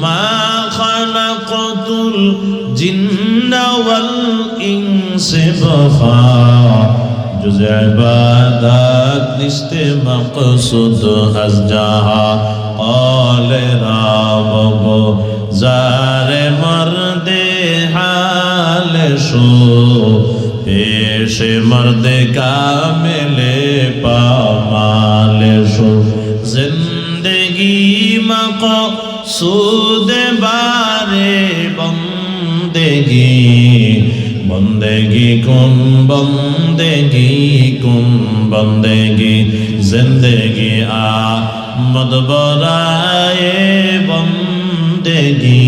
ما خلقت الجن والإنس بخا جز عبادات نشت مقصود از جہا قال راب زار مرد حال شو پیش مرد کامل پامال شو زندگی مقصود সুদেবারে বন্দেগি বন্দেগি কুম বন্দেগি কুম বন্দেগি? জিন্দেগি আ মদবরায়ে বন্দেগি,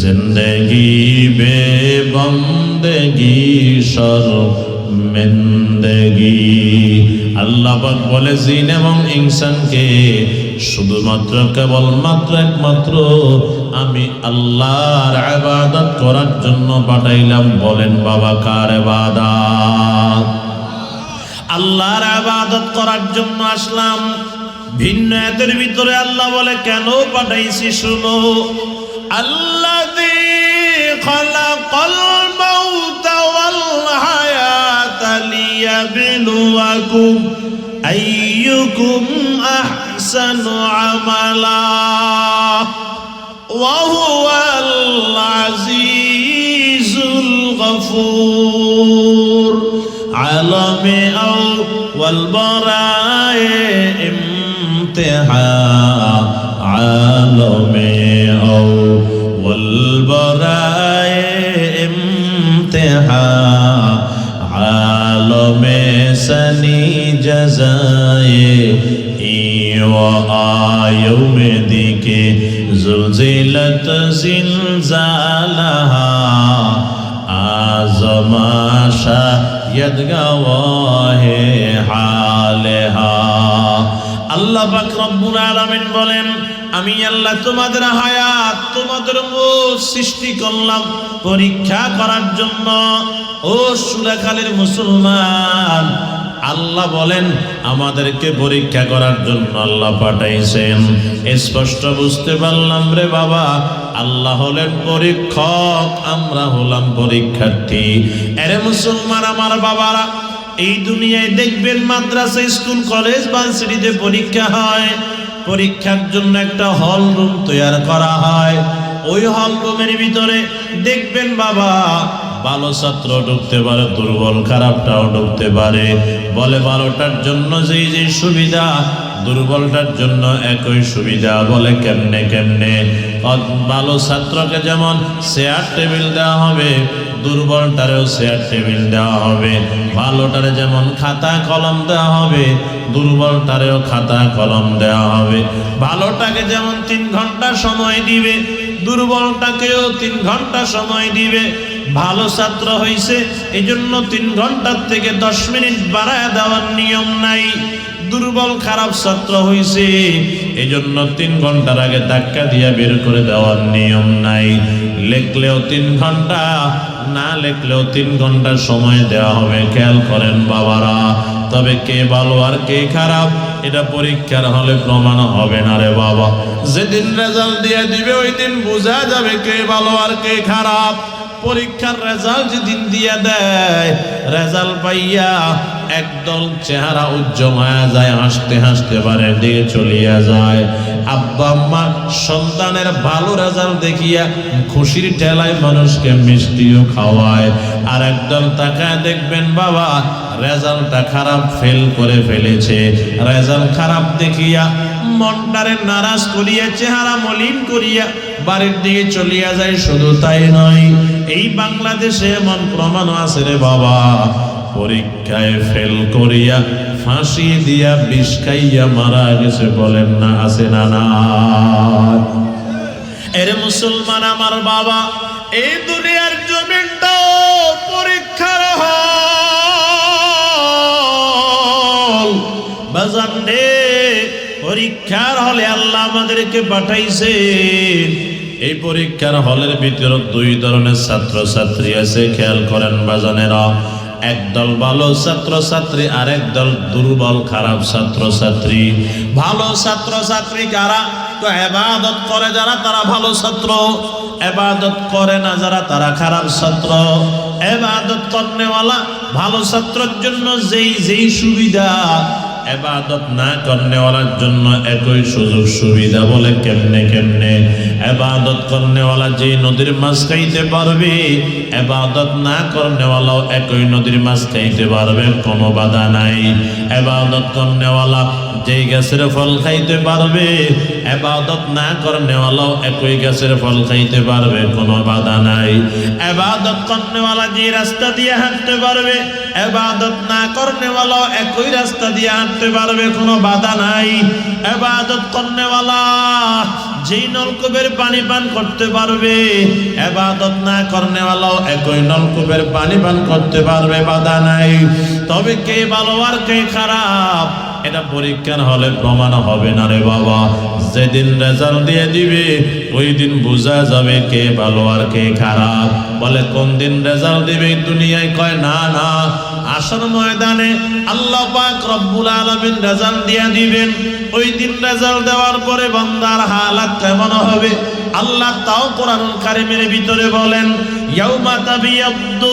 জিন্দেগি বে বন্দেগি শর্মেন্দেগি। আল্লাহ পাক বলে জিন এবং ইনসানকে শুধুমাত্র কেবলমাত্র একমাত্র আমি আল্লাহর আবাদত করার জন্য পাঠাইলাম। বলেন বাবা, কার আবাদাত আল্লাহর আবাদত করার জন্য আসলাম। ভিন্ন এদের ভিতরে আল্লাহ বলে, কেন পাঠাইছি শুনো? আল্লাহ খলাকল মাউতা ওয়াল হায়াতা লিয়াবলুয়াকুম আইয়ুকুম আহ أحسن عملا وهو العزيز الغفور. عالم والبراء امتحان عالم والبراء امتحان عالم سني جزائے ای و آیوم دیکے زلزلت زلزالها آزما شاید گواه حالها আল্লাহ পাক রব্বুল আলামিন বলেন আমি আল্লাহ তোমাদের হায়াত তোমাদের মুখ সৃষ্টি করলাম পরীক্ষা করার জন্য ও সুরাকালের মুসলমান আল্লাহ বলেন, আমাদেরকে পরীক্ষা করার জন্য আল্লাহ পাঠাইছেন। স্পষ্ট বুঝতে পারলাম রে বাবা, আল্লাহ হলেন পরীক্ষক, আমরা হলাম পরীক্ষার্থী। এরে মুসলমান আমার বাবারা, এই দুনিয়ায় দেখবেন মাদ্রাসা, স্কুল, কলেজ, ভার্সিটিতে পরীক্ষা হয়। পরীক্ষার জন্য একটা হল রুম তৈরি করা হয়। ওই হল রুমের ভিতরে দেখবেন বাবা ভালো ছাত্র ঢুকতে পারে, দুর্বল খারাপটাও ঢুকতে পারে। বলে ভালোটার জন্য যেই যে সুবিধা, দুর্বলটার জন্য একই সুবিধা। বলে কেমনে কেমনে? ভালো ছাত্রকে যেমন চেয়ার টেবিল দেওয়া হবে, দুর্বলটারেও চেয়ার টেবিল দেওয়া হবে। ভালোটারে যেমন খাতা কলম দেওয়া হবে, দুর্বলটারেও খাতা কলম দেওয়া হবে। ভালোটাকে যেমন তিন ঘণ্টা সময় দিবে, দুর্বলটাকেও তিন ঘণ্টা সময় দিবে। ভালো ছাত্র হইছে এই জন্য তিন ঘণ্টার থেকে দশ মিনিট বাড়ায় দেওয়ার নিয়ম নাই। দুর্বল, খারাপ ছাত্র হইছে এই জন্য তিন ঘণ্টার আগে ধাক্কা দিয়ে বের করে দেওয়ার নিয়ম নাই। লেখলেও তিন ঘণ্টা, না লেখলেও তিন ঘণ্টা সময় দেওয়া হবে। খেয়াল করেন বাবারা, তবে কে ভালো আর কে খারাপ, এটা পরীক্ষার হলে প্রমাণ হবে না রে বাবা। যেদিন রেজাল্ট দিয়ে দিবে, ওই দিন বোঝা যাবে কে ভালো আর কে খারাপ। পরীক্ষার রেজাল্ট যেদিন দিয়ে দেয়, রেজাল্ট পাইয়া একদল চেহারা উজ্জ্বল হয়ে যায়, হাসতে হাসতে পারে, দিয়ে চলিয়া যায়। আব্বা আম্মা সন্তানের ভালো রেজাল্ট দেখিয়া খুশির ঠেলায় মানুষকে মিষ্টিও খাওয়ায়। আর একদল তাকায় দেখবেন, বাবা, রেজাল্টটা খারাপ, ফেল করে ফেলেছে। রেজাল্ট খারাপ দেখিয়া মনটারে নারাজ করিয়া, চেহারা মলিন করিয়া বাড়ির দিকে চলিয়া যায়, শুধু তাই নয়, এই বাংলাদেশে এমন প্রমাণ আছে রে বাবা। পরীক্ষায় ফেল করিয়া, ফাঁসি দিয়া, বিষ খাইয়া মারা গেছে বলেন না, আছে না না। এর মুসলমান আমার বাবা, এই দুনিয়ার জমিনটাও পরীক্ষার হল। বাজান রে, পরীক্ষার হলে আল্লাহ আমাদেরকে পাঠাইছে। এই পরীক্ষার হলের ভিতরে দুই ধরনের ছাত্র ছাত্রী আছে, খেয়াল করেন বাজানেরা। একদল ভালো ছাত্র ছাত্রী আর একদল দুর্বল, খারাপ ছাত্র ছাত্রী ভালো ছাত্র ছাত্রী কারা? তো এবাদত করে যারা, তারা ভালো ছাত্র। এবাদত করে না যারা, তারা খারাপ ছাত্র। এবাদত করনেওয়ালা ভালো ছাত্রের জন্য যেই যেই সুবিধা এবাদত না করনেওয়ালার জন্য একই সুযোগ সুবিধা বলে কেমনে কেমনে? এবাদত করনেওয়ালা যে নদীর মাছ খাইতে পারবে, এবাদত না করনেওয়ালাও একই নদীর মাছ খাইতে পারবে, কোনো বাধা নাই। এবাদত করনেওয়ালা যেই গাছের ফল খাইতে পারবে, এবাদত না করনেওয়ালাও একই গাছের ফল খাইতে পারবে, কোনো বাধা নাই। এবাদত করনেওয়ালা যে রাস্তা দিয়ে হাঁটতে পারবে, এবাদত না করনেওয়ালাও একই রাস্তা দিয়ে হাঁটতে পারবে, কোনো বাধা নাই। এবাদত করনেওয়ালা যেই নলকূপের পানি পান করতে পারবে, এবাদত না করনেওয়ালাও একই নলকূপের পানি পান করতে পারবে, বাধা নাই। তবে কে ভালো আর কে খারাপ? এটা পরীক্ষার হলে প্রমাণ হবে না রে বাবা। যেদিন রেজাল্ট দিয়ে দিবে, ওই দিন বোঝা যাবে কে ভালো আর কে খারাপ। বলে, কোন দিন রেজাল্ট দিবে দুনিয়ায়? কয়, না না। আসর ময়দানে আল্লাহ পাক রব্বুল আলামিন রেজাল্ট দিয়ে দিবেন। ওই দিন রেজাল্ট দেওয়ার পরে বান্দার হালাত কেমন হবে? আল্লাহ তাও কোরআনুল কারিমের ভিতরে বলেন, ইয়াউমা তাবিয়াদ্দু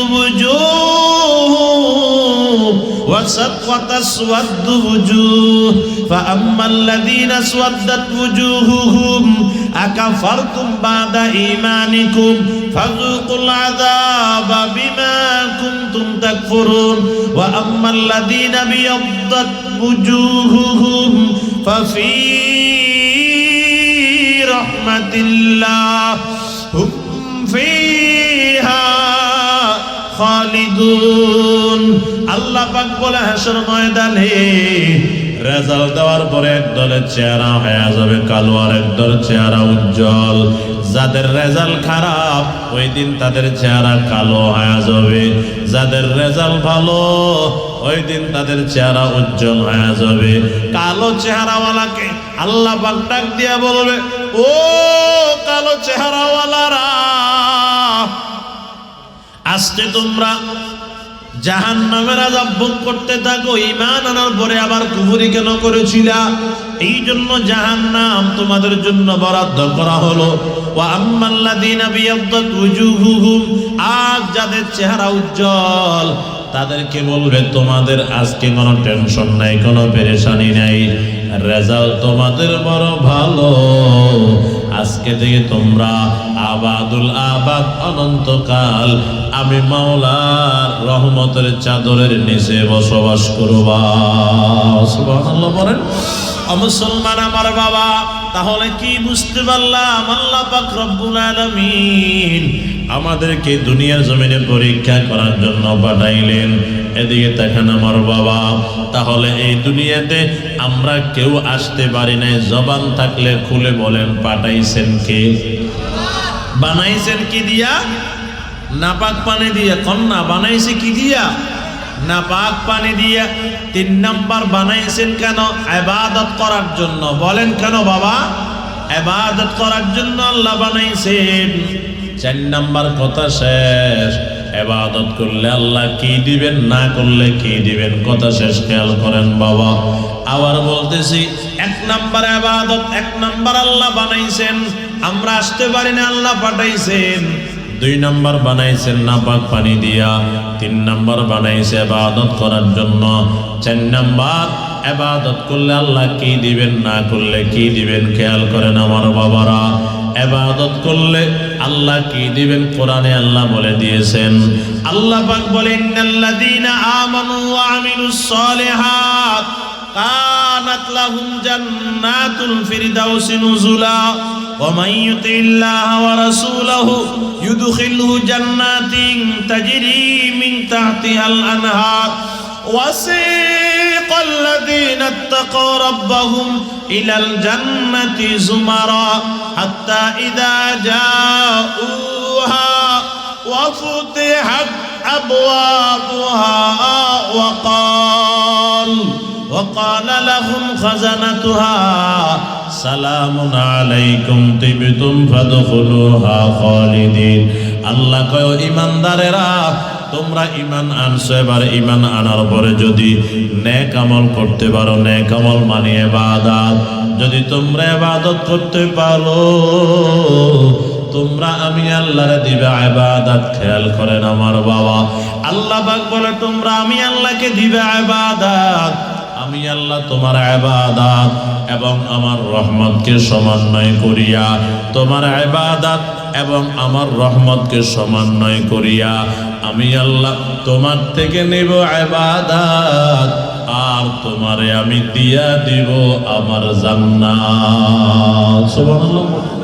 وسطوت اسود وجوه فاما الذين اسودت وجوههم اكفرتم بعد ايمانكم فذوقوا العذاب بما كنتم تكفرون واما الذين ابيضت وجوههم ففي رحمه الله هم فيها خالدون আল্লাহ পাক বলে, হাসর ময়দানে রেজাল্ট দেওয়ার পরে এক দলের চেহারা হয়ে যাবে কালো আর এক চেহারা উজ্জ্বল। যাদের রেজাল্ট খারাপ, ওই দিন তাদের চেহারা কালো হয়ে যাবে। যাদের রেজাল্ট ভালো, ওই দিন তাদের চেহারা উজ্জ্বল হয়ে যাবে। কালো চেহারাওয়ালাকে আল্লাহ পাক ডাক দিয়া বলবে, ও কালো চেহারাওয়ালারা, আজকে তোমরা জাহান নামের আজাব ভোগ করতে থাকো ইমান আনার পরে আবার কুফুরি কেন করেছিলা? এই জন্য জাহান নাম তোমাদের জন্য বরাদ্দ করা হলো। আজ যাদের চেহারা উজ্জ্বল, তাদেরকে বলবে, তোমাদের আজকে কোনো টেনশন নাই, কোনো পেরেশানি নাই, রেজাল্ট তোমাদের বড় ভালো। আজকে থেকে তোমরা আবাদুল আবাদ অনন্তকাল আমি মাওলার রহমতের চাদরের নিচে বসবাস করবা। বলেন মুসলমান আমার বাবা, তাহলে কি বুঝতে পারলাম? আল্লাহ পাক রব্বুল আলামিন আমাদেরকে দুনিয়ার জমিনে পরীক্ষা করার জন্য পাঠাইলেন। এদিকে দেখেন আমার বাবা, তাহলে এই দুনিয়াতে আমরা কেউ আসতে পারি নাই। জবান থাকলে খুলে বলেন, পাঠাইছেন কে? বানাইছেন কি দিয়া? নাপাক পানি দিয়া। কন্যা, বানাইছে কি দিয়া? নাপাক পানি দিয়া। তিন নাম্বার, বানাইছেন কেন? এবাদত করার জন্য। বলেন কেন বাবা? এবাদত করার জন্য আল্লাহ বানাইছেন। চার নাম্বার কথা শেষ। এবাদত করলে আল্লাহ কি দিবেন, না করলে কি দিবেন? কথা শেষ, খেয়াল করেন বাবা। আবার বলতেছি, এক নাম্বার এবাদত এক নাম্বার আল্লাহ বানাইছেন। আমরা আসতে পারি না, আল্লাহ পাঠাইছেন। দুই নাম্বার বানাইছেন নাপাক পানি দিয়া, তিন নাম্বার বানাইছে এবাদত করার জন্য। চার নাম্বার এবাদত করলে আল্লাহ কি দিবেন, না করলে কি দিবেন? খেয়াল করেন আমার বাবারা। এবাদত করলে আল্লাহ কি দিবেন কোরআনে আল্লাহ বলে দিয়েছেন আল্লাহ পাক বলেন ইন্নাল্লাযীনা আমানু ওয়া আমিলুস সালিহাত কানাত লাহুম জান্নাতুল ফিরদাউসি নুজুলা ومن يطع الله ورسوله يدخله جنات تجري من تحتها الانهار وسيق الذين اتقوا ربهم الى الجنه زمرا حتى اذا جاءوها وفتحت ابوابها وقال وقال لهم خزنتها سلام عليكم طبتم فادخلوها خالدين আল্লাহ কয় ইমানদারেরা তোমরা ইমান আনছো, এবার ইমান আনার পরে যদি নেক আমল করতে পারো, নেক আমল মানে এবাদাত। যদি তোমরা এবাদত করতে পারো, তোমরা আমি আল্লাহরে দিবে আবাদাত খেয়াল করেন আমার বাবা, আল্লাহ পাক বলে, তোমরা আমি আল্লাহকে দিবে আবাদাত আমি আল্লাহ তোমার আবাদাত এবং আমার রহমতকে সমন্বয় করিয়া তোমার আবাদাত এবং আমার রহমতকে সমন্বয় করিয়া আমি আল্লাহ তোমার থেকে নেব আবাদাত, আর তোমারে আমি দিয়া দিব আমার জান্নাত। সুবহানাল্লাহ।